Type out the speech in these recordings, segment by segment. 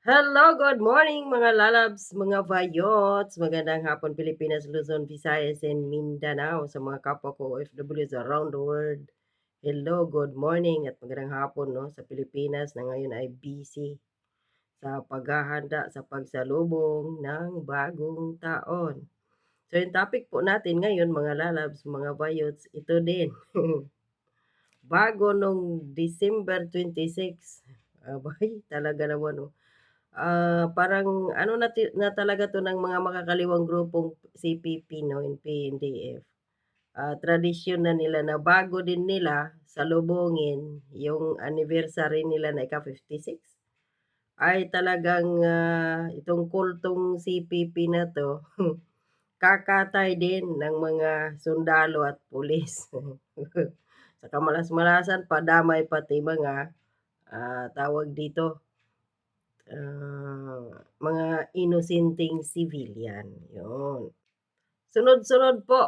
Hello, good morning mga lalabs, mga vayots. Magandang hapon Pilipinas, Luzon, Visayas, and Mindanao sa mga kapwa ko OFWs around the world. Hello, good morning at magandang hapon no sa Pilipinas na ngayon ay busy sa paghahanda sa pagsalubong ng bagong taon. So yung topic po natin ngayon mga lalabs, mga vayots, ito din. Bago nung December 26, abay talaga naman no Ah, parang ano na na talaga 'to ng mga makakaliwang grupong CPP 'no, yung PNDF. Ah, tradisyon na nila na bago din nila salubungin yung anniversary nila na ika-56, ay talagang, ah, itong kultong CPP na 'to, kakatay din ng mga sundalo at pulis. Sa kamalas-malasan padamay pati mga, ah, tawag dito Ah, mga inosenteng civilian, 'yun. Sunod-sunod po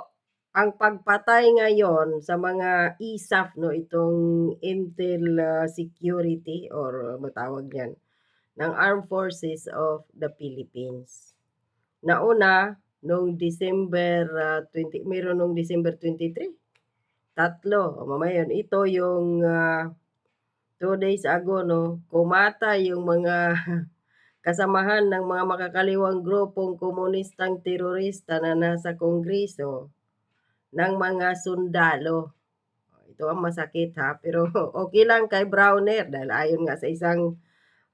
ang pagpatay ngayon sa mga ISAF 'no, itong Intel, ah, Security or matawag niyan, ng Armed Forces of the Philippines. Nauna nung December, ah, 20 meron nung December 23, tatlo, o mamaya yun, ito yung, ah, 2 days ago 'no, kumatay yung mga kasamahan ng mga makakaliwang grupong komunistang terorista na nasa Kongreso ng mga sundalo. Ito ang masakit ha, pero okey lang kay Browner dahil ayon nga sa isang,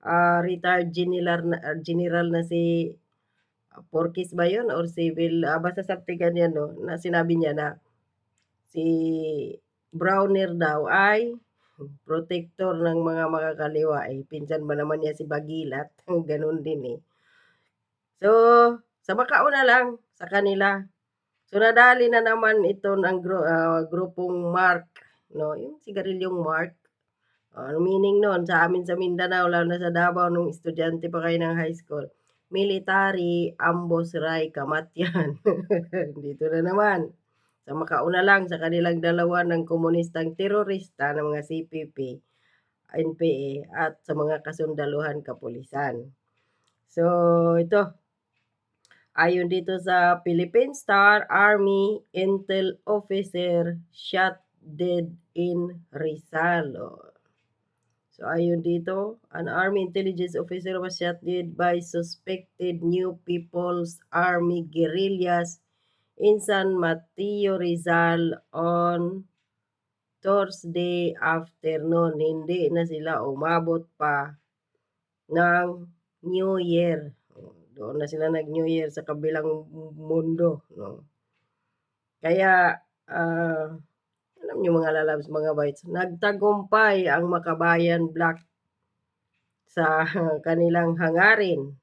ah, retired general na ah, general na si Porkis ba yun or civil, ah, basta something ganyan 'no, na sinabi niya na si Browner daw ay protektor ng mga makakaliwa, eh, pinsan ba naman niya si Bagilat, gano'n din, eh. So, sa makauna lang sa kanila. So, nadali na naman ito ng gru ah, grupong MARC 'no, yung sigarilyong MARC. Ah, ang meaning nun sa amin sa Mindanao lalo na sa Davao nung estudyante pa kayo ng high school, Military Ambos Ray Kamatyan. Dito na naman, sa makauna lang sa kanilang dalawa ng komunistang terorista ng mga CPP, NPA at sa mga kasundaluhan kapulisan. So, ito Ayon dito sa Philippine Star, Army Intel officer shot dead in Rizal. So ayon dito, an Army intelligence officer was shot dead by suspected New People's Army guerrillas in San Mateo, Rizal on Thursday afternoon. Hindi na sila umabot pa ng New Year. Doon na sila nag-New Year sa kabilang mundo, 'no. Kaya, ah, alam niyo mga lalabs, mga bites, nagtagumpay ang Makabayan Black sa kanilang hangarin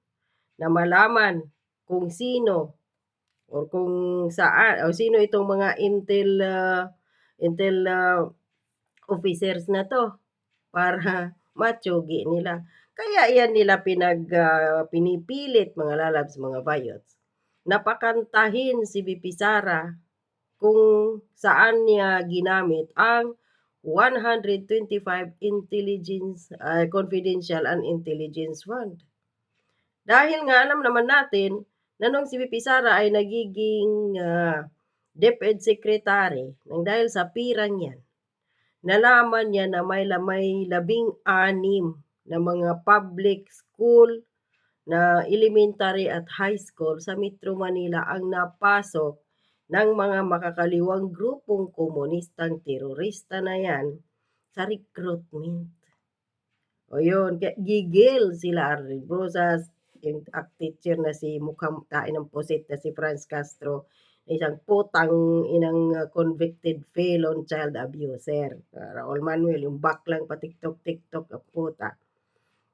na malaman kung sino or kung saan o sino itong mga intel, ah, intel, ah, officers na 'to para matiyugi nila. Kaya yan nila pinag, ah, pinipilit mga lalabs, mga bayots, na pakantahin si VP Sara kung saan niya ginamit ang 125 intelligence, ah, confidential and intelligence fund. Dahil nga alam naman natin na nung si VP Sara ay nagiging, ah, DepEd Secretary nang dahil sa pirang yan, nalaman niya na may la may 16 na mga public school na elementary at high school sa Metro Manila ang napasok ng mga makakaliwang grupong komunistang terorista na yan sa recruitment. O yun, gigil sila Arnel Brosas, yung act teacher na si mukhang tain ng pusit na si Franz Castro, isang putang inang uh, convicted felon child abuser. Uh, Raul Manuel, yung baklang pa-tiktok-tiktok ang puta.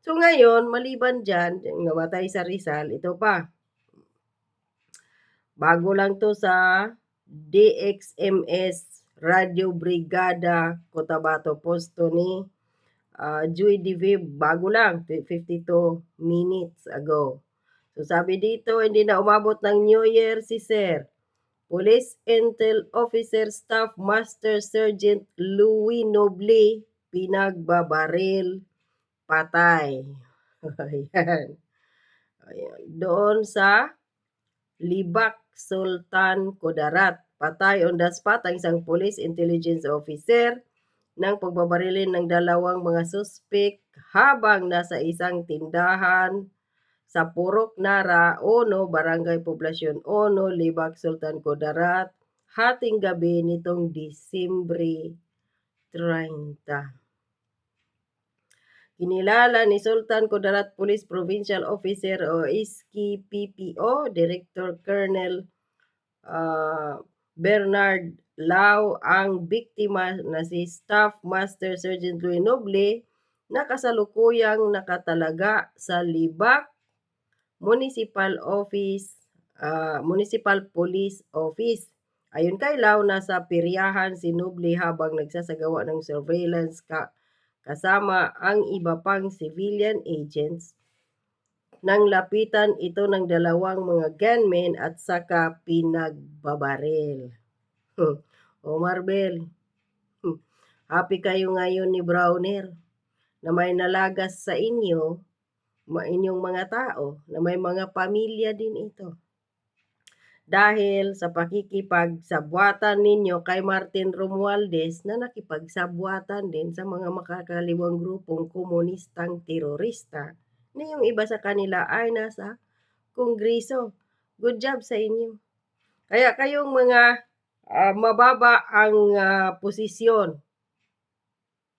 So ngayon, maliban dyan, namatay sa Rizal, ito pa. Bago lang to sa DXMS Radio Brigada Cotabato Posto ni uh, Joy Diviv, bago lang, 52 minutes ago. So sabi dito, hindi na umabot ng New Year si Sir. Police Intel Officer Staff Master Sergeant Louis Noble pinagbabaril patay. Ayan. Ayan. Doon sa Libak Sultan Kudarat. Patay on the spot ang isang police intelligence officer ng pagbabarilin ng dalawang mga suspek habang nasa isang tindahan sa Purok Nara, Ono, Barangay Poblasyon Ono, Libak Sultan Kudarat, hating gabi nitong Disyembre 30. Kinilala ni Sultan Kudarat Police Provincial Officer o ISKI PPO, Director Colonel uh, Bernard Lau ang biktima na si Staff Master Sergeant Louis Noble na kasalukuyang nakatalaga sa Libak Municipal Office, uh, Municipal Police Office. Ayon kay Lau, nasa piryahan si Noble habang nagsasagawa ng surveillance ka kasama ang iba pang civilian agents nang lapitan ito ng dalawang mga gunmen at saka pinagbabaril. o Marbel, happy kayo ngayon ni Browner na may nalagas sa inyo, inyong mga tao, na may mga pamilya din ito. Dahil sa pakikipagsabwatan ninyo kay Martin Romualdez na nakipagsabwatan din sa mga makakaliwang grupong komunistang terorista na yung iba sa kanila ay nasa kongreso. Good job sa inyo. Kaya kayong mga uh, mababa ang uh, posisyon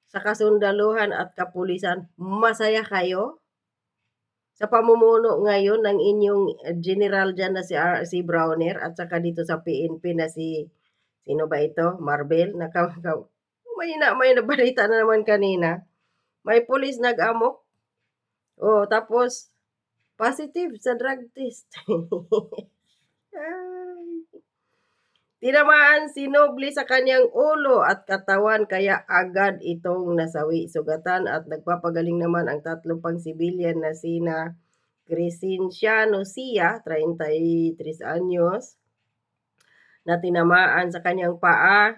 sa kasundaluhan at kapulisan, masaya kayo sa pamumuno ngayon ng inyong general dyan na si, R, si Browner at saka dito sa PNP na si sino ba ito? Marvel na may na may nabalita na naman kanina. May pulis nag-amok. Oh, tapos positive sa drug test. Tinamaan si Noble sa kanyang ulo at katawan kaya agad itong nasawi. Sugatan at nagpapagaling naman ang tatlong pang sibilyan na sina Crescenciano Sia, 33 anyos, na tinamaan sa kanyang paa,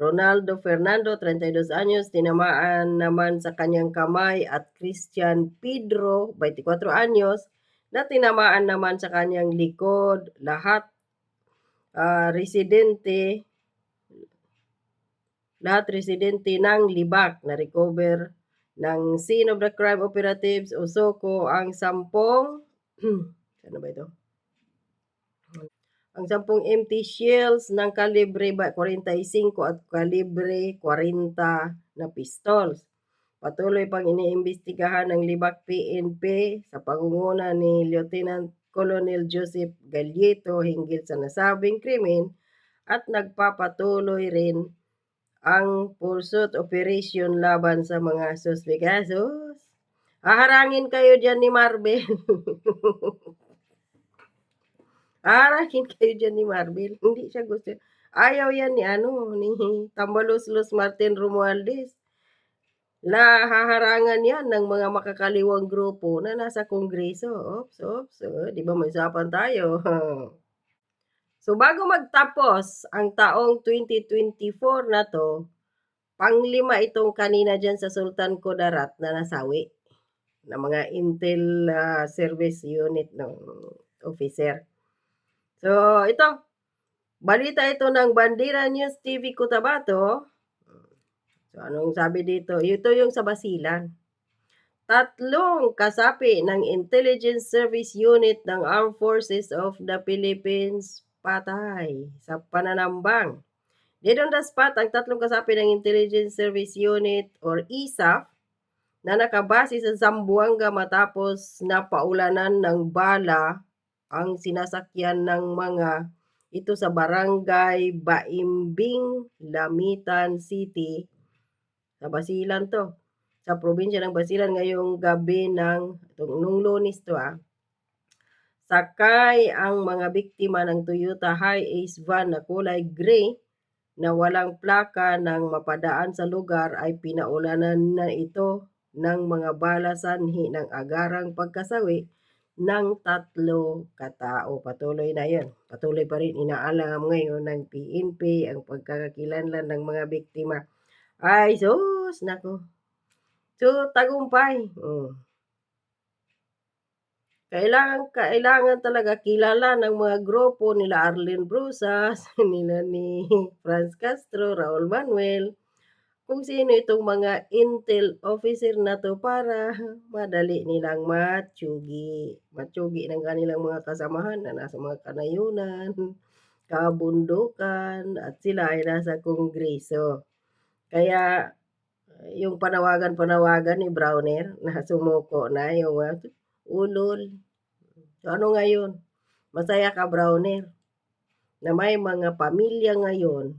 Ronaldo Fernando, 32 anyos, tinamaan naman sa kanyang kamay. At Christian Pedro, 24 anyos, na tinamaan naman sa kanyang likod, lahat uh, residente lahat residente ng Libak na recover ng scene of the crime operatives o SOCO ang sampung ano ba ito? Ang sampung empty shells ng kalibre 45 at kalibre 40 na pistols. Patuloy pang iniimbestigahan ng Libak PNP sa pangunguna ni Lieutenant Colonel Joseph Galieto hinggil sa nasabing krimen at nagpapatuloy rin ang pursuit operation laban sa mga suspikasos. Haharangin kayo dyan ni Marvel. Haharangin kayo dyan ni Marvel. Hindi siya gusto. Ayaw yan ni ano, ni Tambalos-Los Martin Romualdez na haharangan yan ng mga makakaliwang grupo na nasa kongreso. Oops, oops. Di ba may usapan tayo? so, bago magtapos ang taong 2024 na to, panglima itong kanina dyan sa Sultan Kudarat na nasawi ng mga Intel uh, Service Unit ng officer. So, ito, balita ito ng Bandera News TV Cotabato So, anong sabi dito? Ito yung sa Basilan. Tatlong kasapi ng Intelligence Service Unit ng Armed Forces of the Philippines patay sa pananambang. Dead on the spot, ang tatlong kasapi ng Intelligence Service Unit or ISAF na nakabase sa Zamboanga matapos na paulanan ng bala ang sinasakyan ng mga ito sa barangay Baimbing, Lamitan City, sa Basilan to. Sa probinsya ng Basilan ngayong gabi ng nung lunis to ah. Sakay ang mga biktima ng Toyota Hi-Ace van na kulay gray na walang plaka nang mapadaan sa lugar ay pinaulanan na ito ng mga bala sanhi ng agarang pagkasawi ng tatlo katao. Patuloy na yon. Patuloy pa rin inaalam ngayon ng PNP ang pagkakakilanlan ng mga biktima ay sus, nako. So, tagumpay. Oh. Kailangang kailangan talaga kilala ng mga grupo nila Arlene Brusas, nila ni Franz Castro, Raul Manuel, kung sino itong mga intel officer na 'to para madali nilang matsugi. Matsugi ng kanilang mga kasamahan na nasa mga kanayunan, kabundukan, at sila ay nasa Kongreso. Kaya yung panawagan-panawagan ni Browner na sumuko na yung mga ulol. So, ano ngayon? Masaya ka Browner na may mga pamilya ngayon,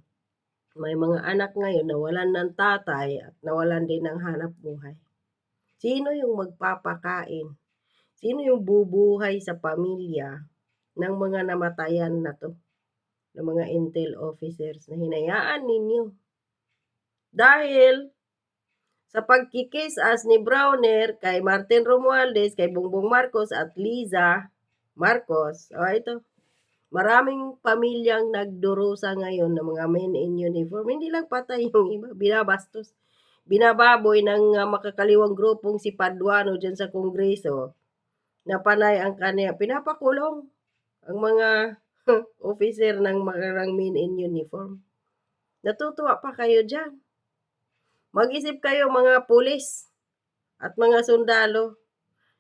may mga anak ngayon nawalan ng tatay at nawalan din ng hanapbuhay. Sino yung magpapakain? Sino yung bubuhay sa pamilya ng mga namatayan na 'to, ng mga intel officers na hinayaan ninyo? Dahil sa pagki-kiss-ass ni Browner kay Martin Romualdez, kay Bongbong Marcos at Liza Marcos, oh ito, maraming pamilyang nagdurusa ngayon ng mga men in uniform. Hindi lang patay yung iba, binabastos. Binababoy ng uh, makakaliwang grupong si Paduano dyan sa Kongreso na panay ang kanya, pinapakulong ang mga officer ng mga men in uniform. Natutuwa pa kayo dyan. Mag-isip kayo mga pulis at mga sundalo.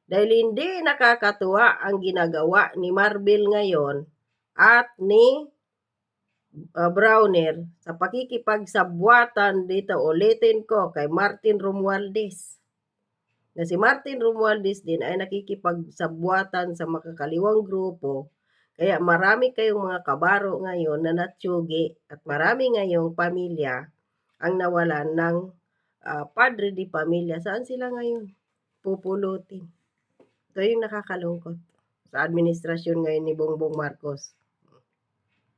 Dahil hindi nakakatuwa ang ginagawa ni Marvel ngayon at ni uh, Browner sa pakikipagsabwatan dito ulitin ko kay Martin Romualdez. Na si Martin Romualdez din ay nakikipagsabwatan sa makakaliwang grupo. Kaya marami kayong mga kabaro ngayon na natsugi at marami ngayong pamilya ang nawalan ng uh, padre di pamilya. Saan sila ngayon? Pupulutin. Ito yung nakakalungkot sa administrasyon ngayon ni Bongbong Marcos.